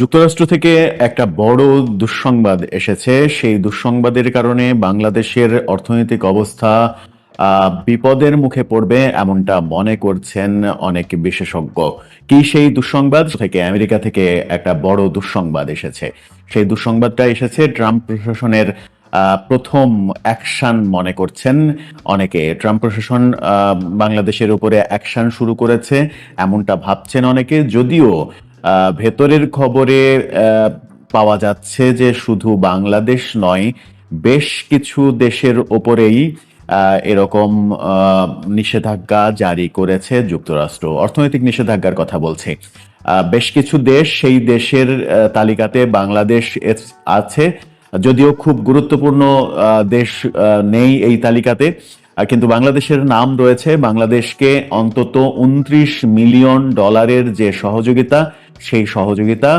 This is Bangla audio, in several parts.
যুক্তরাষ্ট্র থেকে একটা বড় দুঃসংবাদ এসেছে। সেই দুঃসংবাদের কারণে বাংলাদেশের অর্থনৈতিক অবস্থা বিপদের মুখে পড়বে এমনটা মনে করছেন অনেক বিশেষজ্ঞ। কি সেই দুঃসংবাদ? থেকে আমেরিকা থেকে একটা বড় দুঃসংবাদ এসেছে। সেই দুঃসংবাদটা এসেছে ট্রাম্প প্রশাসনের প্রথম অ্যাকশন মনে করছেন। অনেকে ট্রাম্প প্রশাসন বাংলাদেশের উপরে অ্যাকশন শুরু করেছে, এমনটা ভাবছেন অনেকে। যদিও ভেতরের খবরে পাওয়া যাচ্ছে যে শুধু বাংলাদেশ নয়, বেশ কিছু দেশের ওপরেই এরকম নিষেধাজ্ঞা জারি করেছে যুক্তরাষ্ট্র। অর্থনৈতিক নিষেধাজ্ঞার কথা বলছে। বেশ কিছু দেশ সেই দেশের তালিকাতে বাংলাদেশ আছে। যদিও খুব গুরুত্বপূর্ণ দেশ নেই এই তালিকাতে কিন্তু বাংলাদেশের নাম রয়েছে বাংলাদেশকে অন্তত উনত্রিশ মিলিয়ন ডলারের যে সহযোগিতা সেই সহযোগিতা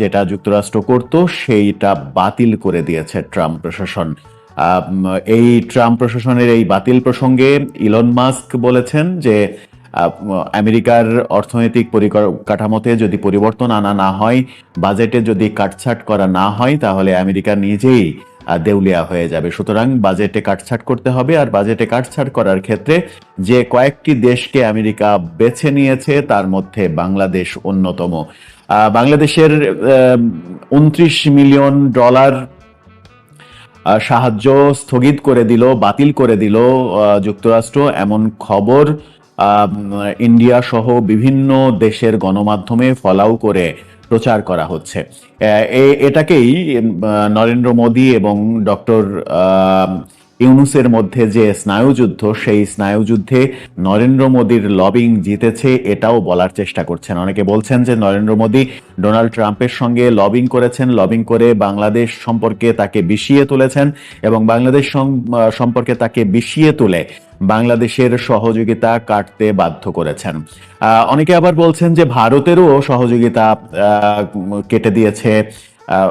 যেটা যুক্তরাষ্ট্র করত, সেইটা বাতিল করে দিয়েছে ট্রাম্প প্রশাসন। এই ট্রাম্প প্রশাসনের এই বাতিল প্রসঙ্গে ইলন মাস্ক বলেছেন যে আমেরিকার অর্থনৈতিক পরিকাঠামোতে যদি পরিবর্তন আনা না হয়, বাজেটে যদি কাটছাট করা না হয়, তাহলে আমেরিকা নিজেই দেউলিয়া হয়ে যাবে। সুতরাং বাজেটে কাটছাট করতে হবে আর বাজেটে কাটছাট করার ক্ষেত্রে যে কয়েকটি দেশকে আমেরিকা বেছে নিয়েছে, তার মধ্যে বাংলাদেশ অন্যতম। বাংলাদেশের উনত্রিশ মিলিয়ন ডলার সাহায্য স্থগিত করে দিল, বাতিল করে দিল যুক্তরাষ্ট্র। এমন খবর ইন্ডিয়া সহ বিভিন্ন দেশের গণমাধ্যমে ফলাও করে প্রচার করা হচ্ছে। এটাকেই নরেন্দ্র মোদী এবং ডক্টর ইউনুসের মধ্যে যে স্নায়ুযুদ্ধ, সেই স্নায়ুযুদ্ধে নরেন্দ্র মোদীর লবিং জিতেছে এটাও বলার চেষ্টা করছেন। অনেকে বলছেন যে নরেন্দ্র মোদী ডোনাল্ড ট্রাম্পের সঙ্গে লবিং করেছেন, লবিং করে বাংলাদেশ সম্পর্কে তাকে বিষিয়ে তুলেছেন এবং বাংলাদেশ সম- সম্পর্কে তাকে বিষিয়ে তুলে বাংলাদেশের সহযোগিতা কাটতে বাধ্য করেছেন। অনেকে আবার বলছেন যে ভারতেরও সহযোগিতা কেটে দিয়েছে।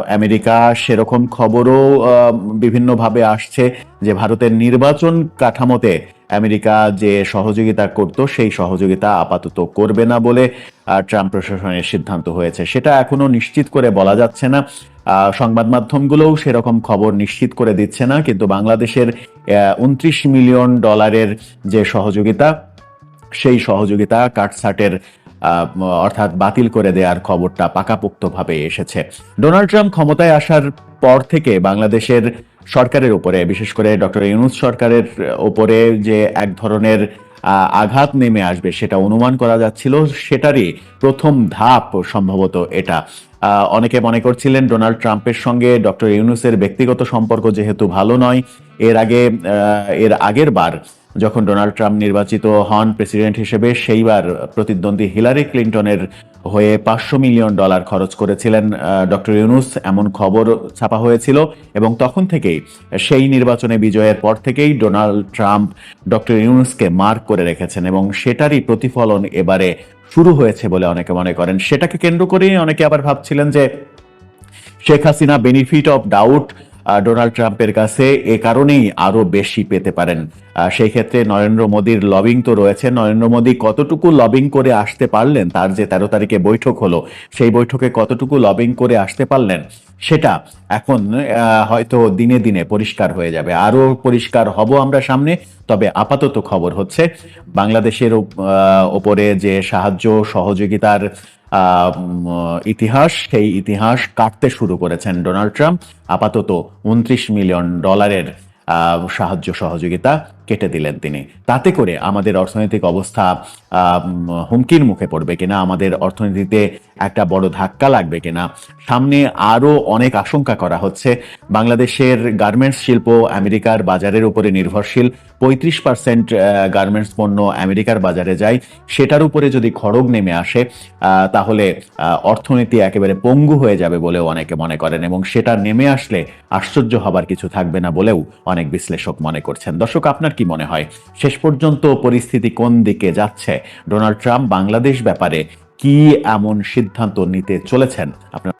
আমেরিকা সেরকম খবরও বিভিন্নভাবে আসছে যে ভারতের নির্বাচন কাঠামোতে আমেরিকা যে সহযোগিতা করত সেই সহযোগিতা আপাতত করবে না বলে ট্রাম্প প্রশাসনের সিদ্ধান্ত হয়েছে। সেটা এখনও নিশ্চিত করে বলা যাচ্ছে না। সংবাদ মাধ্যমগুলোও সেরকম খবর নিশ্চিত করে দিচ্ছে না কিন্তু বাংলাদেশের উনত্রিশ মিলিয়ন ডলারের যে সহযোগিতা সেই সহযোগিতা কাটছাটের আহ, অর্থাৎ বাতিল করে দেওয়ার খবরটা পাকাপোক্তভাবে এসেছে। ডোনাল্ড ট্রাম্প ক্ষমতায় আসার পর থেকে বাংলাদেশের সরকারের উপরে, বিশেষ করে ডক্টর ইউনুস সরকারের উপরে যে এক ধরনের আঘাত নেমে আসবে সেটা অনুমান করা যাচ্ছিল, সেটারই প্রথম ধাপ সম্ভবত এটা। অনেকে মনে করছিলেন ডোনাল্ড ট্রাম্পের সঙ্গে ডক্টর ইউনুসের ব্যক্তিগত সম্পর্ক যেহেতু ভালো নয়, এর আগে এর আগের বার যখন ডোনাল্ড ট্রাম্প নির্বাচিত হন প্রেসিডেন্ট হিসেবে, সেইবার প্রতিদ্বন্দ্বী হিলারি ক্লিন্টনের হয়ে পাঁচশো মিলিয়ন ডলার খরচ করেছিলেন ডক্টর ইউনুস। এমন খবর ছাপা হয়েছিল এবং তখন থেকেই সেই নির্বাচনে বিজয়ের পর থেকেই ডোনাল্ড ট্রাম্প ডক্টর ইউনুসকে মার্ক করে রেখেছেন এবং সেটারই প্রতিফলন এবারে শুরু হয়েছে বলে অনেকে মনে করেন। সেটাকে কেন্দ্র করেই অনেকে আবার ভাবছিলেন যে Sheikh Hasina benefit of doubt Donald ট্রাম্পের কাছে এ কারণেই আরও বেশি পেতে পারেন। সেই ক্ষেত্রে নরেন্দ্র মোদীর লবিং তো রয়েছে। নরেন্দ্র মোদী কতটুকু লবিং করে আসতে পারলেন, তার যে তেরো তারিখে বৈঠক হলো, সেই বৈঠকে কতটুকু লবিং করে আসতে পারলেন, সেটা এখন হয়তো দিনে দিনে পরিষ্কার হয়ে যাবে। আরও পরিষ্কার হব আমরা সামনে, তবে আপাতত খবর হচ্ছে, বাংলাদেশের ওপরে যে সাহায্য সহযোগিতার ইতিহাস সেই ইতিহাস কাটতে শুরু করেছেন ডোনাল্ড ট্রাম্প। আপাতত উনত্রিশ মিলিয়ন ডলারের সাহায্য সহযোগিতা। কেটে দিলেন তিনি। তাতে করে আমাদের অর্থনৈতিক অবস্থা হুমকির মুখে পড়বে কিনা, আমাদের অর্থনীতিতে একটা বড় ধাক্কা লাগবে কিনা, সামনে আরও অনেক আশঙ্কা করা হচ্ছে। বাংলাদেশের গার্মেন্টস শিল্প আমেরিকার বাজারের উপরে নির্ভরশীল। পঁয়ত্রিশ পার্সেন্ট গার্মেন্টস পণ্য আমেরিকার বাজারে যায়। সেটার উপরে যদি খড়গ নেমে আসে তাহলে অর্থনীতি একেবারে পঙ্গু হয়ে যাবে বলেও অনেকে মনে করেন এবং সেটা নেমে আসলে আশ্চর্য হবার কিছু থাকবে না বলেও অনেক বিশ্লেষক মনে করছেন। দর্শক, আপনার কি মনে হয়? শেষ পর্যন্ত পরিস্থিতি কোন দিকে যাচ্ছে? ডোনাল্ড ট্রাম্প বাংলাদেশ ব্যাপারে কি এমন সিদ্ধান্ত নিতে চলেছেন? আপনার